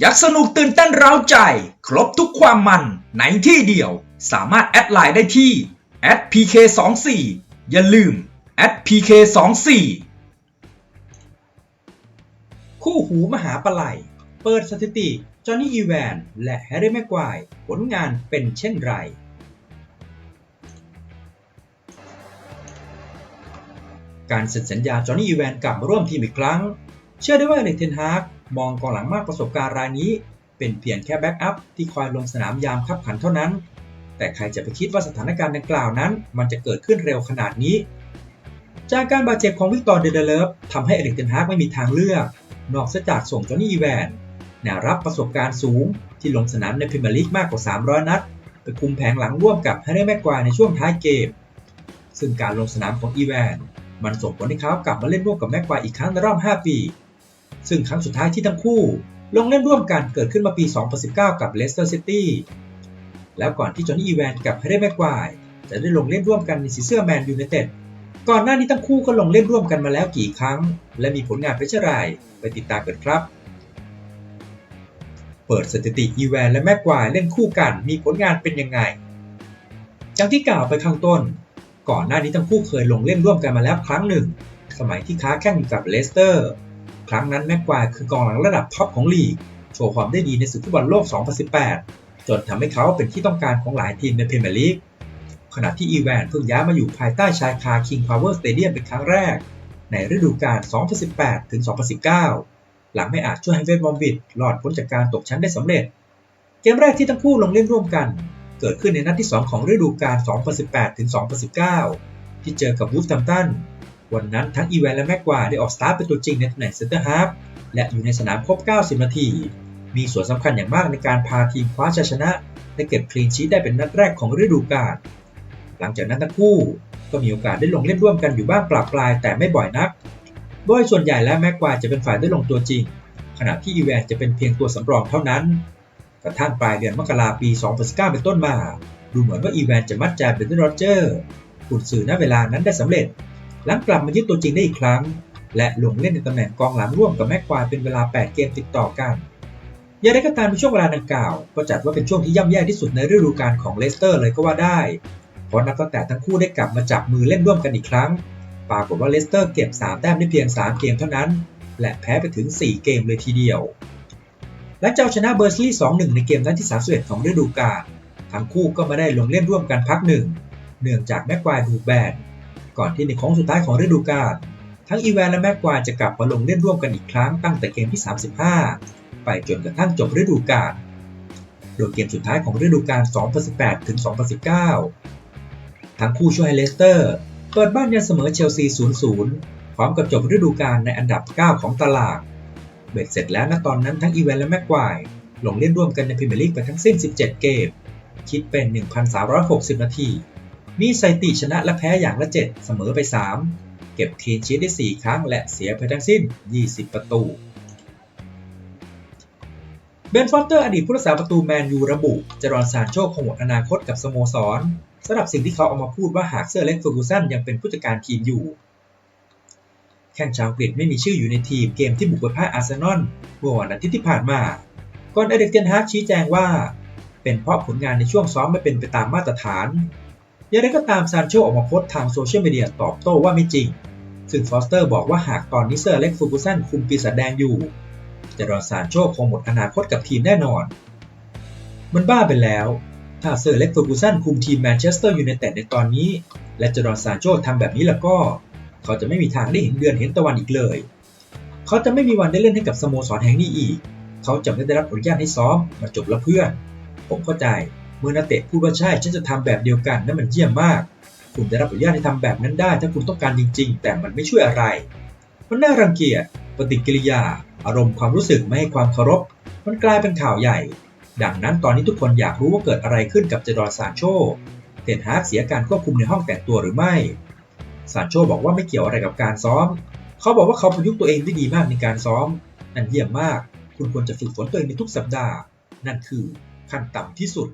อยากสนุกตื่นเต้นเร้าใจ ครบทุกความมันในที่เดียว สามารถแอดไลน์ได้ที่ @pk24 อย่าลืม @pk24 คู่หูมหาปลัย เปิดสถิติ จอห์นนี่อีแวน และแฮร์รี่แม็กควาย ผลงานเป็นเช่นไรการเซ็นสัญญาจอห์นนี่อีแวนกลับมาร่วมทีมอีกครั้ง เชื่อได้ว่าเอริกเทนฮาก มองกองหลังมากประสบการณ์รายนี้ เป็นเพียงแค่แบ็กอัพที่คอยลงสนามยามคับขันเท่านั้น แต่ใครจะไปคิดว่าสถานการณ์ดังกล่าวนั้น มันจะเกิดขึ้นเร็วขนาดนี้ จากการบาดเจ็บของวิกตอร์เดเดเลฟทำให้เอริกเทนฮากไม่มีทางเลือก นอกจากส่งจอห์นนี่อีแวนแนวรับประสบการณ์สูง ที่ลงสนามในพรีเมียร์ลีกมากกว่า 300 นัด ไปคุมแผงหลังร่วมกับแฮร์รี่แม็กควายในช่วงท้ายเกม ซึ่งการลงสนามของอีแวน มันส่งผลให้เขากลับมาเล่นร่วมกับแม็กควายอีกครั้งในรอบ 5 ปี ซึ่งครั้งสุดท้ายที่ทั้งคู่ลงเล่นร่วมกันเกิดขึ้นมาปี 2019 กับเลสเตอร์ซิตี้ แล้วก่อนที่จอห์นนี่อีแวนกับแฮร์รี่แม็กควายจะได้ลงเล่นร่วมกันในสีเสื้อแมนยูไนเต็ด ก่อนหน้านี้ทั้งคู่ก็ลงเล่นร่วมกันมาแล้วกี่ครั้ง และมีผลงานเป็นเช่นไรไปติดตามกันครับ เปิดสถิติอีแวนและแม็กควายเล่นคู่กันมีผลงานเป็นยังไงจากที่กล่าวไปข้างต้น ก่อนหน้านี้ทั้งคู่เคยลงเล่นร่วมกันมาแล้วครั้งหนึ่ง สมัยที่ค้าแข่งกับเลสเตอร์ ครั้งนั้นแม็กควายคือกองหลังระดับท็อปของลีก โชว์ความได้ดีในศึกฟุตบอลโลก 2018 จนทำให้เขาเป็นที่ต้องการของหลายทีมในพรีเมียร์ลีก ขณะที่อีแวนเพิ่งย้ายมาอยู่ภายใต้ชายคา King Power Stadium เป็นครั้งแรก ในฤดูกาล 2018 ถึง 2019 หลังไม่อาจช่วยให้เวสต์บอมวิดรอดพ้นจากการตกชั้นได้สำเร็จ เกมแรกที่ทั้งคู่ลงเล่นร่วมกัน เกิดขึ้นในนัดที่ 2 ของฤดูกาล 2018 ถึง 2019 ที่เจอกับวูฟแฮมตัน วันนั้นทั้งอีแวนและแม็กควาได้ออกสตาร์ทเป็นตัวจริงในตำแหน่งเซนเตอร์ฮาร์ฟและอยู่ในสนามครบ 90 นาที มีส่วนสำคัญอย่างมากในการพาทีมคว้าชัยชนะ และเก็บคลีนชีตได้เป็นนัดแรกของฤดูกาลหลังจากนั้นทั้งคู่ก็มีโอกาสได้ลงเล่นร่วมกันอยู่บ้างปลาปลายแต่ไม่บ่อยนัก โดยส่วนใหญ่แล้วแม็กควาจะเป็นฝ่ายได้ลงตัวจริง ขณะที่อีแวนจะเป็นเพียงตัวสำรองเท่านั้น กระทั่งปลายเดือนมกราปี 2019 เป็นต้นมา ดูเหมือนว่าอีแวนจะมัดใจเบนเดนโรเจอร์กุนสื่อณเวลานั้นได้สำเร็จ หลังกลับมายึดตัวจริงได้อีกครั้ง และลงเล่นในตำแหน่งกองหลังร่วมกับแม็กควายเป็นเวลา 8 เกมติดต่อกันอย่างไรก็ตามในช่วงเวลาดังกล่าว ก็จัดว่าเป็นช่วงที่ย่ำแย่ที่สุดในฤดูกาลของเลสเตอร์เลยก็ว่าได้ เพราะนับตั้งแต่ทั้งคู่ได้กลับมาจับมือเล่นร่วมกันอีกครั้ง ปรากฏว่าเลสเตอร์เก็บ 3 แต้มได้เพียง 3 เกมเท่านั้น และแพ้ไปถึง 4 เกมเลยทีเดียว และเจ้าชนะเบอร์ซลีย์2-1 ในเกมนัดที่ 31 ของฤดูกาล ทั้งคู่ก็มาได้ลงเล่นร่วมกันพักหนึ่ง เนื่องจากแม็กควายถูกแบน ก่อนที่ในโค้งสุดท้ายของฤดูกาลทั้งอีแวนและแม็กควายจะกลับมาลงเล่นร่วมกันอีกครั้งตั้งแต่เกมที่ 35 ไปจนกระทั่งจบฤดูกาลโดยเกมสุดท้ายของฤดูกาล 2018 ถึง 2019 ทั้งคู่ช่วยให้เลสเตอร์เปิดบ้านยันเสมอเชลซี 0-0 พร้อมกับจบฤดูกาลในอันดับ 9 ของตารางเบ็ดเสร็จแล้วณตอนนั้นทั้งอีแวนและแม็กควายลงเล่นร่วมกันในพรีเมียร์ลีกไปทั้งสิ้น 17 เกม คิดเป็น 1,360 นาที มีสถิติชนะและแพ้อย่างละ 7 เสมอไป 3 เก็บคลีนชีทได้ 4 ครั้งและเสียไปทั้งสิ้น 20 ประตูเบนฟอสเตอร์อดีตผู้รักษาประตูแมนยูระบุจรอนซานโชคงหมดอนาคตกับสโมสรสำหรับสิ่งที่เขาเอามาพูดว่าหากเซอร์เล็กเฟอร์กูสันยังเป็นผู้จัดการทีมอยู่ แข่งชาวอังกฤษไม่มีชื่ออยู่ในทีมเกมที่บุกไปพ่ายอาร์เซนอลเมื่อวันอาทิตย์ที่ผ่านมาก่อนเอเด็กเทนฮากชี้แจงว่า เป็นเพราะผลงานในช่วงซ้อมไม่เป็นไปตามมาตรฐาน อย่างไรก็ตามซานโชออกมาโพสต์ทางโซเชียลมีเดียตอบโต้ว่าไม่จริง ซึ่งฟอสเตอร์บอกว่าหากตอนนี้เซอร์เล็กฟูกูสันคุมปีศาจแดงอยู่จะรอซานโชคงหมดอนาคตกับทีมแน่นอน มันบ้าไปแล้ว ถ้าเซอร์เล็กฟูกูสันคุมทีมแมนเชสเตอร์ยูไนเต็ดในตอนนี้ และจะรอนซานโชทำแบบนี้แล้วก็ เขาจะไม่มีทางได้เห็นเดือนเห็นตะวันอีกเลย เขาจะไม่มีวันได้เล่นให้กับสโมสรแห่งนี้อีก เขาจะไม่ได้รับอนุญาตให้ซ้อมมาจบแล้วเพื่อน ผมเข้าใจ เมื่อนักเตะพูดว่าใช่ฉันจะทำแบบเดียวกันนั่นมันเยี่ยมมาก คุณได้รับอนุญาตให้ทำแบบนั้นได้ ถ้าคุณต้องการจริง ๆ แต่มันไม่ช่วยอะไร มันน่ารังเกียจ ปฏิกิริยา อารมณ์ความรู้สึกไม่ให้ความเคารพ มันกลายเป็นข่าวใหญ่ ดังนั้นตอนนี้ทุกคนอยากรู้ว่าเกิดอะไรขึ้นกับเจดอนซานโชเทนฮากเสียการควบคุมในห้องแต่งตัวหรือไม่ซานโชบอกว่าไม่เกี่ยวอะไรกับการซ้อม เขาบอกว่าเขาประยุกต์ตัวเองได้ดีมากในการซ้อม นั่นเยี่ยมมาก คุณควรจะฝึกฝนตัวเองในทุกสัปดาห์ นั่นคือขั้นต่ำที่สุด